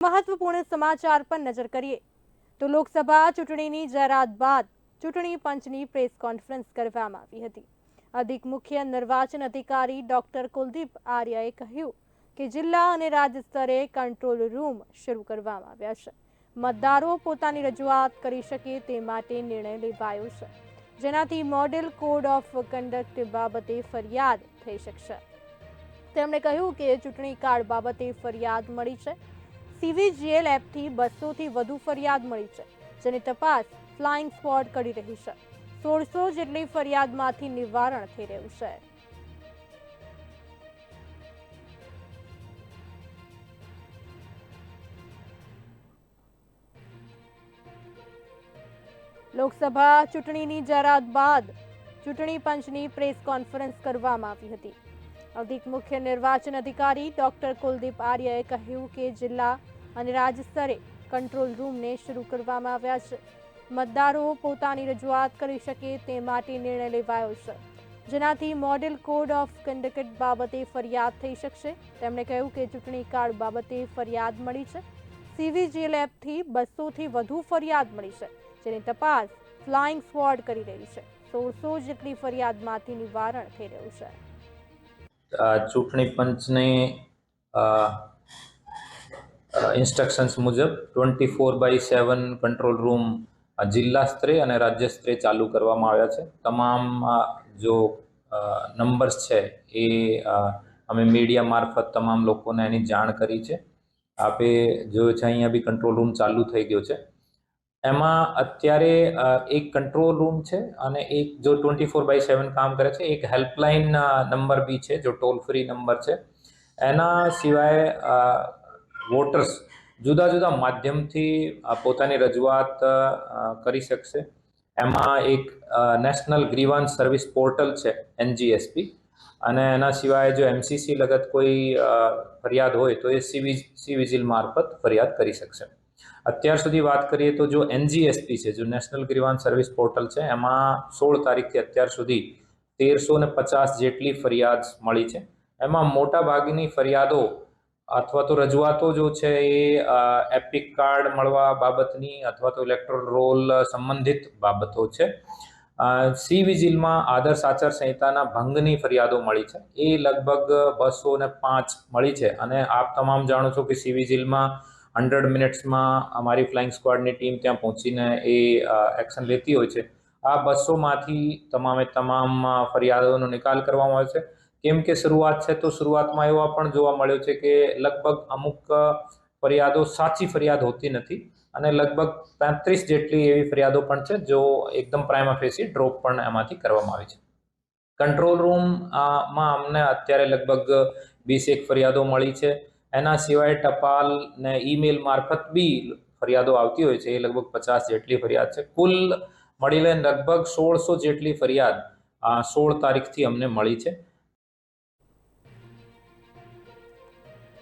મહત્વપૂર્ણ સમાચાર પર નજર કરીએ તો લોકસભા ચૂંટણીની જાહેરાત બાદ ચૂંટણી પંચની પ્રેસ કોન્ફરન્સ કરવામાં આવી હતી. અધિક મુખ્ય નિર્વાચન અધિકારી ડોક્ટર કુલદીપ આર્યાએ કહ્યું કે જિલ્લા અને રાજ્ય સ્તરે કંટ્રોલ રૂમ શરૂ કરવામાં આવ્યા છે. મતદારો પોતાની રજૂઆત કરી શકે તે માટે નિર્ણય લેવાયો છે. જેનાથી મોડેલ કોડ ઓફ કન્ડક્ટ બાબતે ફરિયાદ થઈ શકશે. તેમણે કહ્યું કે ચૂંટણી કાર્ડ બાબતે ફરિયાદ મળી છે. સીવીજીએલ એપથી બસોથી વધુ ફરિયાદ મળી છે, જેની તપાસ ફ્લાઇંગ સ્ક્વોડ કરી રહી છે. સોળસો જેટલી ફરિયાદમાંથી નિવારણ થઈ રહ્યું છે. લોકસભા ચૂંટણીની જાહેરાત બાદ ચૂંટણી પંચની પ્રેસ કોન્ફરન્સ કરવામાં આવી હતી. અધિક મુખ્ય નિર્વાચન અધિકારી ડોક્ટર કુલદીપ આર્યએ કહ્યું કે જિલ્લા અને રાજ્ય સ્તરે કંટ્રોલ રૂમને શરૂ કરવામાં આવ્યા છે. મતદારો પોતાની રજૂઆત કરી શકે તે માટે નિર્ણય લેવાયો છે. જેનાથી મોડેલ કોડ ઓફ કન્ડક્ટ બાબતે ફરિયાદ થઈ શકશે. તેમણે કહ્યું કે ચૂંટણી કાર્ડ બાબતે ફરિયાદ મળી છે. સીવીજીએલ એપથી બસોથી વધુ ફરિયાદ મળી છે, જેની તપાસ ફ્લાઇંગ સ્ક્વોડ કરી રહી છે. સોળસો જેટલી ફરિયાદમાંથી નિવારણ થઈ રહ્યું છે. ચૂંટણી પંચની ઇન્સ્ટ્રક્શન્સ મુજબ twenty four by seven control room જિલ્લા સ્તરે અને રાજ્ય સ્તરે ચાલુ કરવામાં આવ્યા છે. તમામ જો નંબર્સ છે એ અમે મીડિયા મારફત તમામ લોકોને એની જાણ કરી છે. આપે જોયું છે અહીંયા બી કંટ્રોલ રૂમ ચાલુ થઈ ગયો છે. એમાં અત્યારે એક કંટ્રોલ રૂમ છે અને એક જો ટ્વેન્ટી ફોર બાય સેવન કામ કરે છે, એક હેલ્પલાઇન નંબર બી છે, જો ટોલ ફ્રી નંબર છે. એના સિવાય વોટર્સ જુદા જુદા માધ્યમથી પોતાની રજૂઆત કરી શકશે. એમાં એક નેશનલ ગ્રીવાન્સ સર્વિસ પોર્ટલ છે એનજીએસપી અને એના સિવાય જો એમસીસી લગત કોઈ ફરિયાદ હોય, તો એ સીવી સી વિજિલ મારફત ફરિયાદ કરી શકશે. અત્યાર સુધી વાત કરીએ તો જો એનજીએસપી છે, જો નેશનલ ગ્રીવાન સર્વિસ પોર્ટલ છે, એમાં સોળ તારીખથી અત્યાર સુધી તેરસો ને પચાસ જેટલી ફરિયાદ મળી છે. એમાં મોટા ભાગની ફરિયાદો અથવા તો રજૂઆતો જો છે એ એપિક કાર્ડ મળવા બાબતની અથવા તો ઇલેક્ટ્રોલ રોલ સંબંધિત બાબતો છે. સી વિજિલમાં આદર્શ આચાર સંહિતાના ભંગની ફરિયાદો મળી છે. એ લગભગ બસો ને પાંચ મળી છે અને આપ તમામ જાણો છો કે સી વિજિલમાં હંડ્રેડ મિનિટ્સમાં અમારી ફ્લાઇંગ સ્ક્વોડની ટીમ ત્યાં પહોંચીને એ એક્શન લેતી હોય છે. આ બસોમાંથી તમામે તમામ ફરિયાદોનો નિકાલ કરવામાં આવે છે. કેમ કે શરૂઆત છે તો શરૂઆતમાં એવા પણ જોવા મળ્યો છે કે લગભગ અમુક ફરિયાદો સાચી ફરિયાદ હોતી નથી અને લગભગ પાંત્રીસ જેટલી એવી ફરિયાદો પણ છે જો એકદમ પ્રાઇમા ફેસી ડ્રોપ પણ એમાંથી કરવામાં આવી છે. કંટ્રોલ રૂમમાં અમને અત્યારે લગભગ વીસ એક ફરિયાદો મળી છે. એના સિવાય ટપાલ ને ઈમેલ મારફત બી ફરિયાદો આવતી હોય છે. એ લગભગ પચાસ જેટલી ફરિયાદ છે. કુલ મળી લઈને લગભગ સોળસો જેટલી ફરિયાદ સોળ તારીખથી અમને મળી છે.